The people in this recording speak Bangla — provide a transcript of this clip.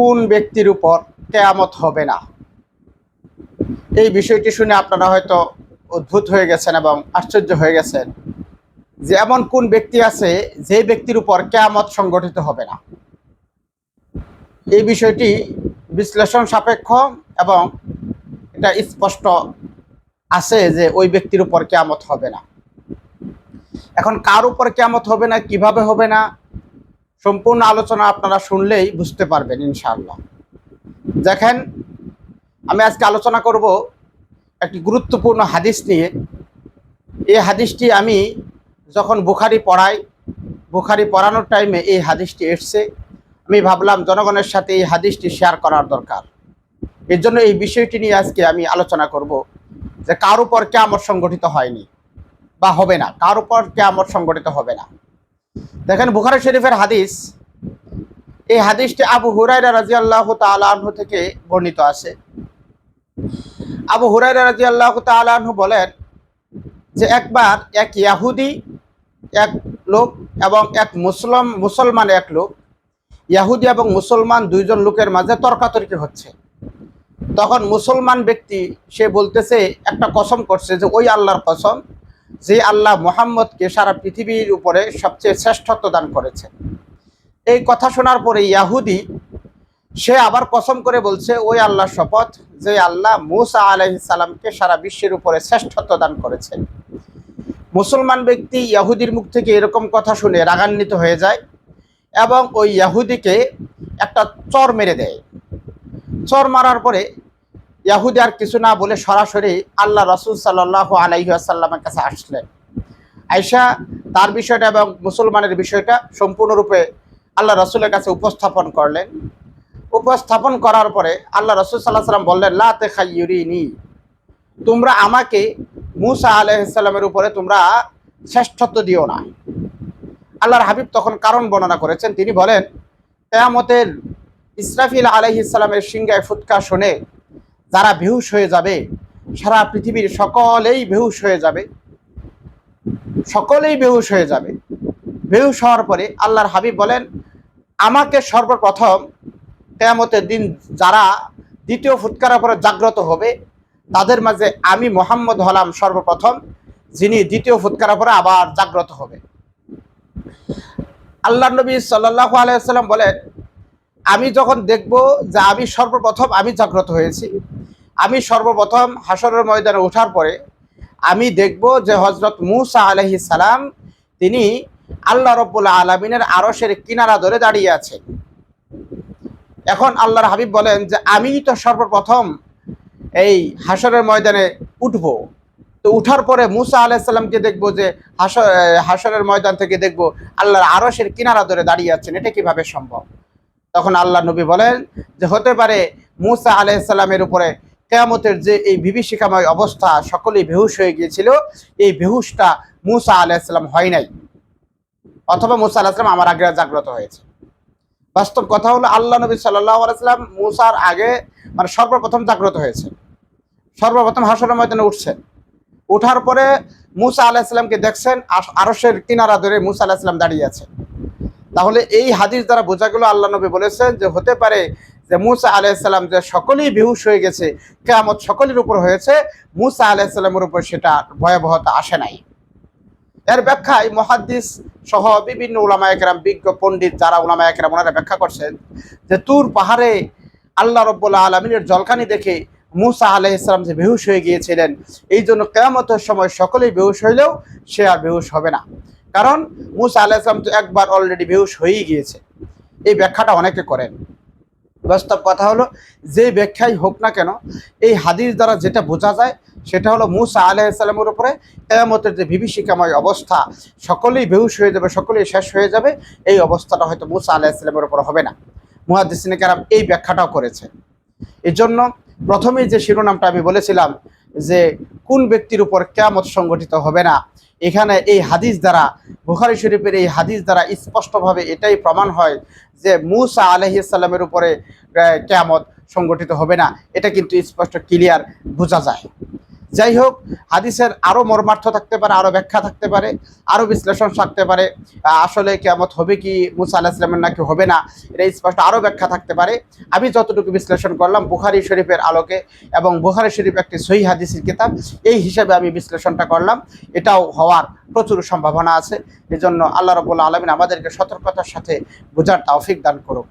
কোন ব্যক্তির উপর কেয়ামত হবে না? এই বিষয়টি শুনে আপনারা হয়তো অদ্ভুত হয়ে গেছেন এবং আশ্চর্য হয়ে গেছেন যে এমন কোন ব্যক্তি আছে যে ব্যক্তির উপর কেয়ামত সংগঠিত হবে না। এই বিষয়টি বিশ্লেষণ সাপেক্ষ এবং এটা স্পষ্ট আছে যে ওই ব্যক্তির উপর কেয়ামত হবে না। এখন কার উপর কেয়ামত হবে না, কীভাবে হবে না সম্পূর্ণ আলোচনা আপনারা শুনলেই বুঝতে পারবেন ইনশাআল্লাহ। দেখেন, আমি আজকে আলোচনা করব একটি গুরুত্বপূর্ণ হাদিস নিয়ে। এই হাদিসটি আমি যখন বুখারি পড়াই, বুখারি পড়ানোর টাইমে এই হাদিসটি এসছে। আমি ভাবলাম জনগণের সাথে এই হাদিসটি শেয়ার করার দরকার। এর জন্য এই বিষয়টি নিয়ে আজকে আমি আলোচনা করব যে কার উপর কেমন সংগঠিত হয়নি বা হবে না, কার উপর কেমন সংগঠিত হবে না। দেখেন বুখারি শরীফের হাদিস। এই হাদিসটি আবু হুরাইরা রাজি আল্লাহ তালু থেকে বর্ণিত আছে। আবু হুরাইরা রাজি আল্লাহ তালু বলেন যে একবার এক ইয়াহুদি, এক লোক এবং এক মুসলম, মুসলমান এক লোক, ইয়াহুদি এবং মুসলমান দুইজন লোকের মাঝে তর্কাতর্কি হচ্ছে। তখন মুসলমান ব্যক্তি সে বলতেছে, একটা কসম করছে যে ওই আল্লাহর কসম যে আল্লাহ মোহাম্মদকে সারা পৃথিবীর উপরে সবচেয়ে শ্রেষ্ঠত্ব দান করেছে। এই কথা শোনার পরে ইয়াহুদি, সে আবার কসম করে বলছে, ওই আল্লাহর শপথ যে আল্লাহ মুসা আলহিসাল্লামকে সারা বিশ্বের উপরে শ্রেষ্ঠত্ব দান করেছে। মুসলমান ব্যক্তি ইয়াহুদির মুখ থেকে এরকম কথা শুনে রাগান্বিত হয়ে যায় এবং ওই ইয়াহুদিকে একটা চর মেরে দেয়। চর মারার পরে ইয়াহুদি আর কিছু না বলে সরাসরি আল্লাহ রসুল সাল্লাহ আলাইসাল্লামের কাছে আসলেন। আয়সা তার বিষয়টা এবং মুসলমানের বিষয়টা সম্পূর্ণরূপে আল্লাহ রসুলের কাছে উপস্থাপন করলেন। উপস্থাপন করার পরে আল্লাহ রসুল সাল্লাহ সাল্লাম বললেন লাতে খাইউরিনি তোমরা আমাকে মুসা আলাইসাল্লামের উপরে তোমরা শ্রেষ্ঠত্ব দিও না। আল্লাহর হাবিব তখন কারণ বর্ণনা করেছেন। তিনি বলেন, কেয়ামতের ইসরাফিল আলাইহিসাল্লামের সিংগায় ফুৎকা শুনে যারা বেহুশ হয়ে যাবে, সারা পৃথিবীর সকলেই বেহুশ হয়ে যাবে। সকলেই বেহুশ হয়ে যাবে। বেহুশ হওয়ার পরে আল্লাহর হাবিব বলেন, আমাকে সর্বপ্রথম কেয়ামতের দিন যারা দ্বিতীয় ফুৎকার পরে জাগ্রত হবে, তাদের মাঝে আমি মোহাম্মদ হলাম সর্বপ্রথম, যিনি দ্বিতীয় ফুৎকার পরে আবার জাগ্রত হবে। আল্লাহ নবী সাল্লাহ আলাইসাল্লাম বলেন, আমি যখন দেখব যে আমি সর্বপ্রথম আমি জাগ্রত হয়েছি আমি সর্বপ্রথম হাসরের ময়দানে ওঠার পরে আমি দেখব যে হজরত মুসা আলহি সালাম তিনি আল্লাহ রব্বুল্লা আলমিনের আরসের কিনারা ধরে দাঁড়িয়ে আছেন। এখন আল্লাহর হাবিব বলেন যে আমি তো সর্বপ্রথম এই হাসরের ময়দানে উঠব। তো উঠার পরে মুসা আলাইসাল্লামকে দেখব যে হাস হাসরের ময়দান থেকে দেখব আল্লাহর আরসের কিনারা ধরে দাঁড়িয়ে আছেন। এটা কীভাবে সম্ভব? তখন আল্লাহ নবী বলেন যে হতে পারে মুসা আলাইসাল্লামের উপরে কেয়ামতের যে এই বিভীষিকাময় অবস্থা সকলেই বেহুশ হয়ে গিয়েছিল, এই বেহুশটা মুসা আলাইসাল্লাম হয় নাই। অথবা মুসা আলাহিসাম আমার আগে জাগ্রত হয়েছে। বাস্তব কথা হলো, আল্লাহ নবী সাল্লাহ আলাইসাল্লাম মুসার আগে মানে সর্বপ্রথম জাগ্রত হয়েছে। সর্বপ্রথম হাসর ময়দানে উঠছেন। উঠার পরে মুসা আলাহিসাল্লামকে দেখছেন আরসের কিনারা ধরে মুসা আলাহিসাল্লাম দাঁড়িয়ে আছে তাহলে এই হাদিস দ্বারা বোঝা গেল, আল্লাহ নবী বলেছেন যে হতে পারে যে মুসা আলাইসাল্লাম যে সকলেই বেহুশ হয়ে গেছে, কেয়ামত সকলের উপর হয়েছে, মুসা আলাইসাল্লামের উপর সেটা ভয়াবহতা আসে নাই। এর ব্যাখ্যায় মহাদ্দিস সহ বিভিন্ন ওলামা একরাম বিজ্ঞ পণ্ডিত যারা ওলামা একরাম ওনারা ব্যাখ্যা করছেন যে তুর পাহাড়ে আল্লাহ রব্বুল্লাহ আলমিনের জলকানি দেখে মুসা আলাহ ইসলাম যে বেহুশ হয়ে গিয়েছিলেন, এই জন্য কেয়ামতের সময় সকলেই বেহুশ হইলেও সে আর বেহুশ হবে না। কারণ মুসা আলাহ ইসলাম তো একবার অলরেডি বেহুশ হয়েই গিয়েছে। এই ব্যাখ্যাটা অনেকে করেন। বাস্তব কথা হলো, যে ব্যাখ্যাই হোক না কেন, এই হাদিস দ্বারা যেটা বোঝা যায়, সেটা হলো মুসা আলাইসাল্লামের উপরে কেয়ামতের যে বিভীষিকাময় অবস্থা, সকলেই বেহুশ হয়ে যাবে, সকলেই শেষ হয়ে যাবে, এই অবস্থাটা হয়তো মুসা আলাইসাল্লামের উপর হবে না। মুহাদ্দিসিনে কারাম এই ব্যাখ্যাটাও করেছে। এই জন্য প্রথমেই যে শিরোনামটা আমি বলেছিলাম, যে কোন ব্যক্তির উপর কেয়ামত সংগঠিত হবে না এখানে এই হাদিস দ্বারা, বুখারি শরীফের এই হাদিস দ্বারা স্পষ্টভাবে এটাই প্রমাণ হয় যে মুসা আলহিসাল্লামের উপরে কেয়ামত সংগঠিত হবে না। এটা কিন্তু স্পষ্ট ক্লিয়ার বোঝা যায়। যাই হোক, হাদিসের আরও মর্মার্থ থাকতে পারে আরও ব্যাখ্যা থাকতে পারে আরও বিশ্লেষণ থাকতে পারে। আসলে কেমত হবে কি, মুসা আল্লাহ ইসলামের নাকি হবে না, এটা স্পষ্ট আরও ব্যাখ্যা থাকতে পারে। আমি যতটুকু বিশ্লেষণ করলাম, বুখারি শরীফের আলোকে এবং বুখারি শরীফ একটি সহি হাদিসের কিতাব, এই হিসাবে আমি বিশ্লেষণটা করলাম। এটাও হওয়ার প্রচুর সম্ভাবনা আছে। এজন্য আল্লাহ রবুল্লা আলমিন আমাদেরকে সতর্কতার সাথে বোঝার তৌফিক দান করুক।